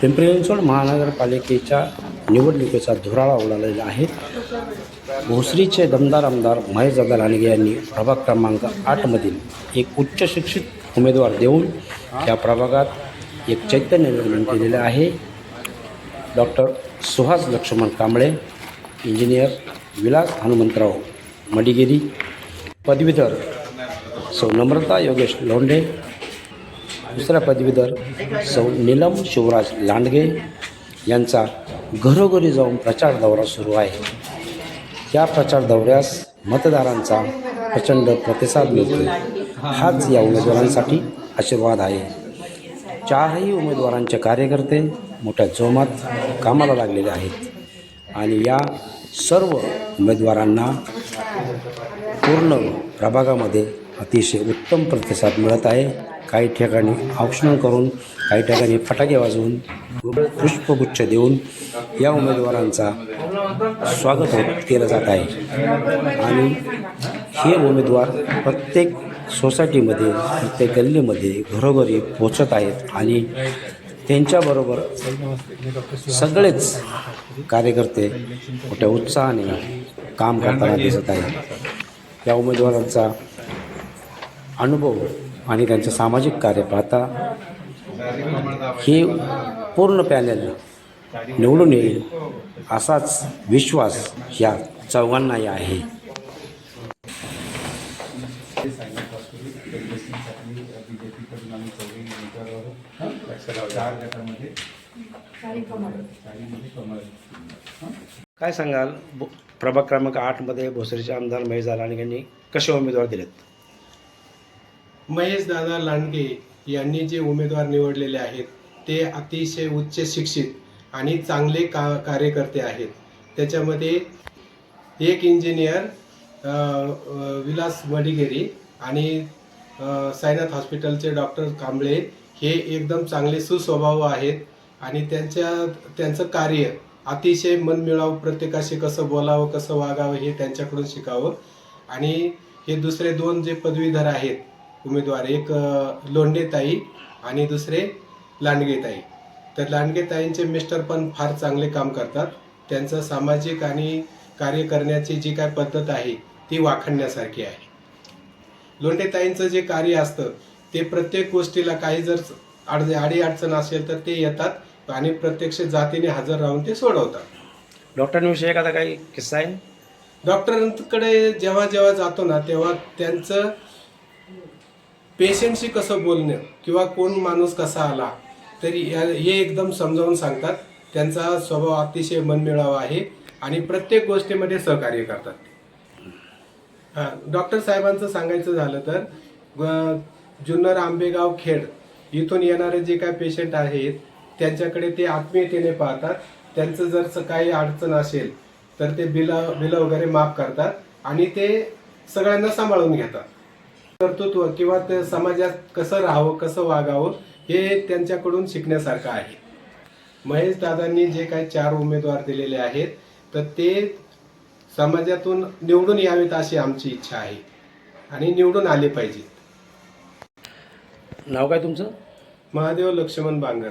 पिंपरी चिंचवड महानगरपालिकेच्या निवडणुकीचा धुराळा उडालेला आहे. भोसरीचे दमदार आमदार महेशदादा लांडगे यांनी प्रभाग क्रमांक आठमधील एक उच्च शिक्षित उमेदवार देऊन या प्रभागात एक चैतन्य निर्माण केलेलं आहे. डॉक्टर सुहास लक्ष्मण कांबळे इंजिनियर विलास हनुमंतराव मडिगिरी पदवीधर सौ नम्रता योगेश लोंढे दुसरा पदवीधर सौ नीलम शिवराज लांडगे यांचा घरोघरी जाऊन प्रचार दौरा सुरू आहे. या प्रचार दौऱ्यास मतदारांचा प्रचंड प्रतिसाद मिळतो हाच या उमेदवारांसाठी आशीर्वाद आहे. चारही उमेदवारांचे कार्यकर्ते मोठ्या जोमात कामाला लागलेले आहेत. आणि या सर्व उमेदवारांना पूर्ण प्रभागामध्ये अतिशय उत्तम प्रतिसाद मिळत आहे. काही ठिकाणी औक्षण करून काही ठिकाणी फटाके वाजवून पुष्पगुच्छ देऊन या उमेदवारांचा स्वागत होत केलं जात आहे. आणि हे उमेदवार प्रत्येक सोसायटीमध्ये प्रत्येक गल्लीमध्ये घरोघरी पोचत आहेत आणि त्यांच्याबरोबर सगळेच कार्यकर्ते मोठ्या उत्साहाने काम करताना दिसत आहेत. या उमेदवारांचा अनुभव आणि त्यांचं सामाजिक कार्य पाहता हे पूर्ण पॅनल निवडून येईल असाच विश्वास या चौघांनाही आहे. काय सांगाल? प्रभाग क्रमांक आठमध्ये भोसरीचे आमदार महेश आणि यांनी कसे उमेदवार दिलेत? महेश दादा लांडगे यांनी जे उमेदवार निवडलेले आहेत ते अतिशय उच्च शिक्षित आणि चांगले का कार्यकर्ते आहेत. त्याच्यामध्ये एक इंजिनियर विलास मडिगेरी आणि साईनाथ हॉस्पिटलचे डॉक्टर कांबळे हे एकदम चांगले सुस्वभाव आहेत आणि त्यांच्या त्यांचं कार्य अतिशय मनमिळावं प्रत्येकाशी कसं बोलावं कसं वागावं हे त्यांच्याकडून शिकावं. आणि हे दुसरे दोन जे पदवीधर आहेत उमेदवार एक अ, लोंढेताई आणि दुसरे लांडगेताई. तर लांडगेताईंचे मिस्टर पण फार चांगले काम करतात. त्यांचं सामाजिक आणि कार्य करण्याची जी काय पद्धत आहे ती वाखणण्यासारखी आहे. लोंढेताईंचं जे कार्य असतं ते प्रत्येक गोष्टीला काही जर अड आडी अडचण असेल तर ते येतात आणि प्रत्यक्ष जातीने हजर राहून ते सोडवतात. डॉक्टरांविषयी एखादा काही किस्सा आहे? डॉक्टरांकडे जेव्हा जेव्हा जातो ना तेव्हा त्यांचं पेशंटशी कसं बोलणं किंवा कोण माणूस कसा आला तरी हे एकदम समजावून सांगतात. त्यांचा स्वभाव अतिशय मनमिळावा आहे आणि प्रत्येक गोष्टीमध्ये सहकार्य करतात. हा, डॉक्टर साहेबांचं सांगायचं झालं तर जुन्नर आंबेगाव खेड इथून येणारे जे काय पेशंट आहेत त्यांच्याकडे ते आत्मीयतेने पाहतात. त्यांचं जर काही अडचण असेल तर ते बिलं बिलं वगैरे माफ करतात आणि ते सगळ्यांना सांभाळून घेतात. कर्तृत्व किंवा ते समाजात कसं राहावं कसं वागावं हे त्यांच्याकडून शिकण्यासारखं आहे. महेश दादांनी जे काही चार उमेदवार दिलेले आहेत तर ते समाजातून निवडून यावेत अशी आमची इच्छा आहे. आणि निवडून आले पाहिजेत. नाव काय तुमचं? महादेव लक्ष्मण बांगर.